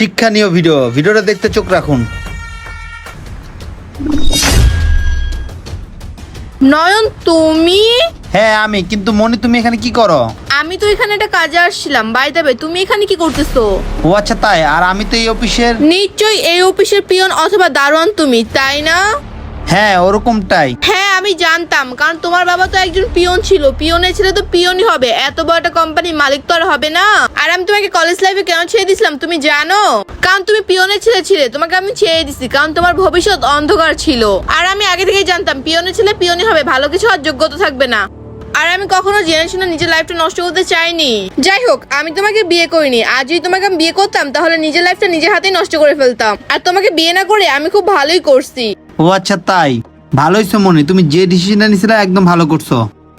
শিক্ষণীয় ভিডিও। ভিডিওটা দেখতে চোখ রাখুন। নয়ন তুমি? হ্যাঁ আমি। কিন্তু মনি তুমি এখানে কি করো? আমি তো এখানে একটা কাজে আসছিলাম। বাই দেবে তুমি এখানে কি করতেছো? ও আচ্ছা তাই। আর আমি তো এই অফিসের নিশ্চয়ই এই অফিসের পিয়ন অথবা দারোয়ান তুমি তাই না? হ্যাঁ ওরকমটাই। হ্যাঁ আমি জানতাম। কারণ তোমার বাবা তো একজন পিয়ন ছিল। পিয়নের ছেলে তো পিয়নই হবে। এত বড় একটা কোম্পানির মালিক তো আর হবে না। আর আমি তোমাকে কলেজ লাইফে কেন ছেড়ে দিছিলাম তুমি জানো? কারণ তুমি পিয়নের ছেলে ছিলে। তোমাকে আমি ছেড়ে দিছি কারণ তোমার ভবিষ্যৎ অন্ধকার ছিল। আর আমি আগে থেকেই জানতাম, পিয়নের ছেলে পিয়নই হবে। ভালো কিছু আর যোগ্যতা থাকবে না। আর আমি কখনো জেনে শুনে নিজের লাইফটা নষ্ট করতে চাইনি। যাই হোক, আমি তোমাকে বিয়ে করিনি। আজ যদি তোমাকে আমি বিয়ে করতাম, তাহলে নিজের লাইফটা নিজের হাতেই নষ্ট করে ফেলতাম। আর তোমাকে বিয়ে না করে আমি খুব ভালোই করছি। ও আচ্ছা তাই? ভালোই মনি তুমি যে ডিসিশনটা নিছিলে একদম ভালো করছ।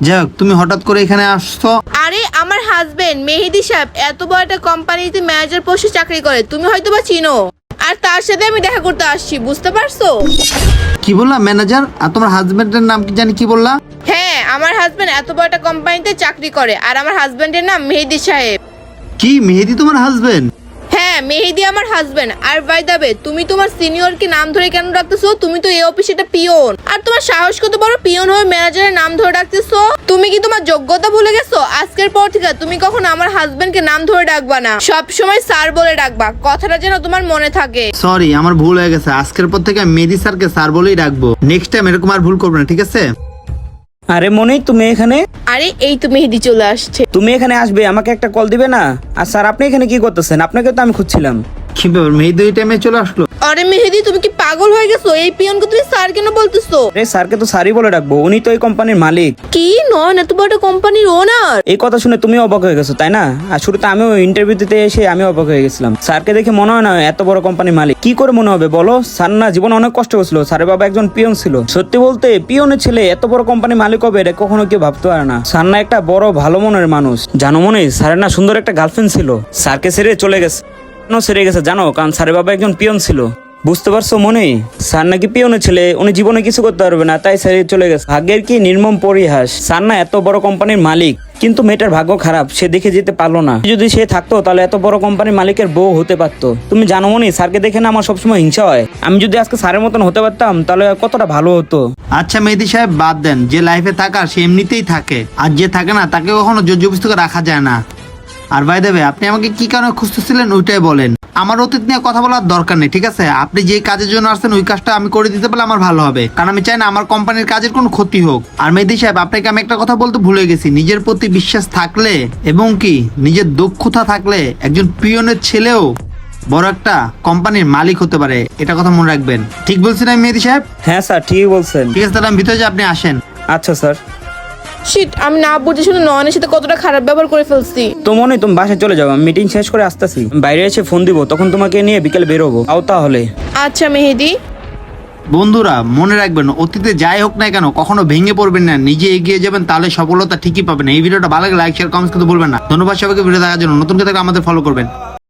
যাই হোক তুমি হঠাৎ করে এখানে আসছো। আরে আমার হাজবেন্ড মেহেদি সাহেব এত বড় একটা কোম্পানিতে ম্যানেজার পোস্টে চাকরি করে তুমি হয়তো বা চিনো। আর তার সাথে আমি দেখা করতে আসছি বুঝতে পারছ? কি বললা ম্যানেজার আর তোমার হাজবেন্ডের নাম কি জানি কি বললা? হ্যাঁ আমার হাজবেন্ড এত বড় একটা কোম্পানিতে চাকরি করে আর আমার হাজবেন্ডের নাম মেহেদি সাহেব। কি মেহেদি তোমার হাজবেন্ড হ্যাঁ মেহেদি আমার হাজবেন্ড আর বাই দাবে তুমি তোমার সিনিয়রকে নাম ধরে কেন ডাকতেছো? তুমি তো এই অফিসে একটা পিয়ন। আর তোমার সাহস কত বড় পিয়ন হয়ে ম্যানেজারের নাম ধরে ডাকতেছো? তুমি কি তোমার যোগ্যতা ভুলে গেছো? আজকের পর থেকে তুমি কখন আমার হাজবেন্ডকে নাম ধরে ডাকবা না। সব সময় স্যার বলে ডাকবা। কথাটা যেন তোমার মনে থাকে। সরি আমার ভুল হয়ে গেছে। আজকের পর থেকে আমি মেহেদি স্যারকে স্যার বলেই ডাকবো। নেক্সট টাইম এরকম আর ভুল করব না ঠিক আছে? আরে মনি তুমি এখানে? আরে, এই তো মেহেদি চলে আসছে। তুমি এখানে আসবে, আমাকে একটা কল দিবে না? আর স্যার, আপনি এখানে কি করতেছেন? আপনাকে তো আমি খুঁজছিলাম। কি ব্যাপার মেহেদি ওই টাইমে চলে আসলো? আরে মেহেদি তুমি কি পাগল হয়ে গেছো? এই পিয়নকে তুমি স্যার কেন বলতেছো? আরে স্যারকে তো স্যারই বলে রাখব উনি তো এই কোম্পানির মালিক। কি? নয় এত বড় একটা কোম্পানির ওনার এই কথা শুনে তুমি অবাক হয়ে গেছো তাই না? আর শুরুতে আমিও ইন্টারভিউ দিতে এসে আমি অবাক হয়ে গেছিলাম। স্যারকে দেখে মনে হয় না এত বড় কোম্পানির মালিক। কি করে মনে হবে বলো? স্যার না জীবন অনেক কষ্ট হয়েছিল। স্যারের বাবা একজন পিয়ন ছিল। সত্যি বলতে পিয়নের ছেলে এত বড় কোম্পানির মালিক হবে এটা কখনো কেউ ভাবতে পারে না। স্যার না একটা বড় ভালো মনের মানুষ। জানো মনে স্যারের না সুন্দর একটা গার্লফ্রেন্ড ছিল। স্যারকে ছেড়ে চলে গেছে। কেন ছেড়ে গেছে, জানো? কারণ স্যারের বাবা একজন পিয়ন ছিল। বুঝতে পারছ মনে স্যার নাকি পিয়নের ছেলে, উনি জীবনে কিছু করতে পারবে না, তাই স্যার চলে গেছে। ভাগ্যের কি নির্মম পরিহাস? স্যার না এত বড় কোম্পানির মালিক, কিন্তু মেয়েটার ভাগ্য খারাপ, সে দেখে যেতে পারল না। যদি সে থাকতো, তাহলে এত বড় কোম্পানির মালিকের বউ হতে পারতো। তুমি জানো মনি, স্যারকে দেখে না আমার সবসময় হিংসা হয়। আমি যদি আজকে স্যারের মতন হতে পারতাম, তাহলে কতটা ভালো হতো? আচ্ছা মেহেদি সাহেব, বাদ দেন। যে লাইফে থাকার, সে এমনিতেই থাকে। আর যে থাকে না, তাকে কখনো জোর জবরদস্তি করে রাখা যায় না। আর ভাই দেবে আপনি আমাকে কি কারণে খুঁজতেছিলেন ওইটাই বলেন। আমার অতীত নিয়ে কথা বলার দরকার নেই ঠিক আছে? আপনি যে কাজের জন্য আসছেন ওই কাজটা আমি করে দিতে পারলে আমার ভালো হবে। কারণ আমি চাই না আমার কোম্পানির কাজের কোনো ক্ষতি হোক। আর মেহেদি সাহেব আপনাকে আমি একটা কথা বলতে ভুলে গেছি। নিজের প্রতি বিশ্বাস থাকলে এবং কি নিজের দক্ষতা থাকলে একজন পিয়নের ছেলেও বড় একটা কোম্পানির মালিক হতে পারে। এটা কথা মনে রাখবেন। ঠিক বলছেন আমি মেহেদি সাহেব? হ্যাঁ স্যার ঠিকই বলছেন। ঠিক আছে তাহলে আমি ভিতরে যাই, আপনি আসেন। আচ্ছা স্যার। শিট আমি না বুঝে শুনে নয়নের সাথে কতটা খারাপ ব্যবহার করে ফেলছি। তো মনে হয় তুমি বাসায় চলে যাও আমি মিটিং শেষ করে আসতেছি। বাইরে এসে ফোন দিব তখন তোমাকে নিয়ে বিকেল বেরোবো। আও তাহলে। আচ্ছা মেহেদি। বন্ধুরা মনে রাখবেন অতীতে যাই হোক না কেন কখনো ভেঙে পড়বেন না নিজে এগিয়ে যাবেন তাহলে সফলতা ঠিকই পাবেন। এই ভিডিওটা ভালো লাগে লাইক শেয়ার কমেন্ট করতে ভুলবেন না। ধন্যবাদ সবাইকে ভিডিও দেখার জন্য। নতুন কথা আমাদের ফলো করবেন।